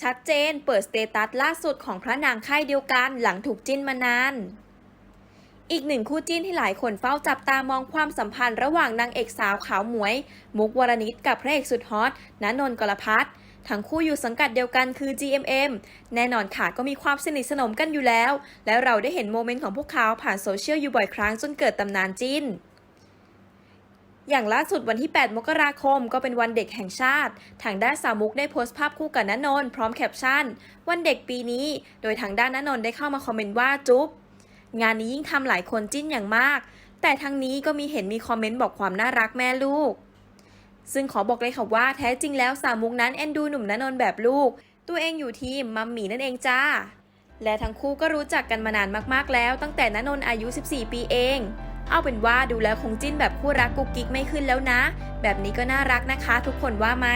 ชัดเจนเปิดสเตตัสล่าสุดของพระนางค่ายเดียวกันหลังถูกจิ้นมานาน อีกหนึ่งคู่จิ้นที่หลายคนเฝ้าจับตามองความสัมพันธ์ระหว่างนางเอกสาวขาวหมวย มุกวรณิตกับพระเอกสุดฮอตณนนกลพัฒน์ทั้งคู่อยู่สังกัดเดียวกันคือ GMM แน่นอนค่ะก็มีความสนิทสนมกันอยู่แล้ว และเราได้เห็นโมเมนต์ของพวกเขาผ่านโซเชียลอยู่บ่อยครั้งจนเกิดตำนานจิ้น อย่างล่าสุดวันที่ 8 มกราคม ก็เป็นวันเด็กแห่งชาติ ทางด้านสามุกได้โพสต์ภาพคู่กับณนนท์พร้อมแคปชั่น วันเด็กปีนี้ โดยทางด้านณนนท์ได้เข้ามาคอมเมนต์ว่าจุ๊บ งานนี้ยิ่งทำหลายคนจิ้นอย่างมาก แต่ทางนี้ก็มีเห็นมีคอมเมนต์บอกความน่ารักแม่ลูก ซึ่งขอบอกเลยค่ะว่าแท้จริงแล้วสามุกนั้นเอ็นดูหนุ่มณนนท์แบบลูก ตัวเองอยู่ทีมมัมหมี่นั่นเองจ้า และทั้งคู่ก็รู้จักกันมานานมากๆแล้ว ตั้งแต่ณนนท์อายุ 14 ปีเอง เอาเป็นว่าดูแล้วคงจิ้นแบบคู่รักกุ๊กกิ๊กไม่ขึ้นแล้วนะ แบบนี้ก็น่ารักนะคะ ทุกคนว่าไหม